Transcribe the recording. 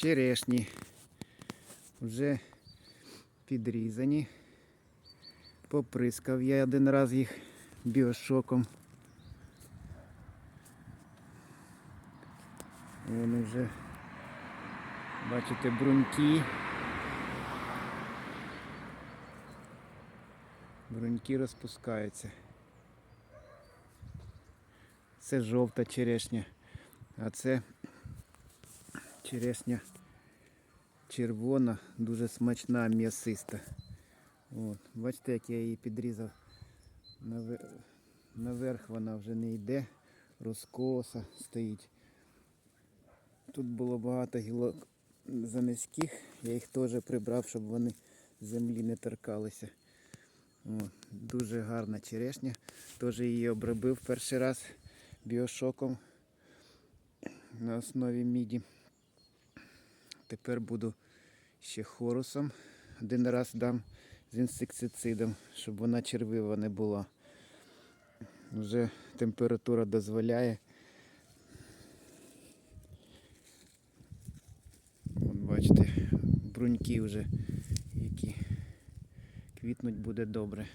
черешні. Вже підрізані. Поприскав я один раз їх біошоком. Вони вже, бачите, бруньки. Бруньки розпускаються. Це жовта черешня, а це черешня червона, дуже смачна, м'ясиста. От. Бачите, як я її підрізав. Наве- Наверх вона вже не йде, розкоса стоїть. Тут було багато гілок занизьких, я їх теж прибрав, щоб вони землі не торкалися. От. Дуже гарна черешня. Теж її обробив перший раз біошоком на основі міді. Тепер буду ще хорусом. Один раз дам з інсектицидом, щоб вона червива не була. Вже температура дозволяє. От бачите, бруньки вже які квітнуть буде добре.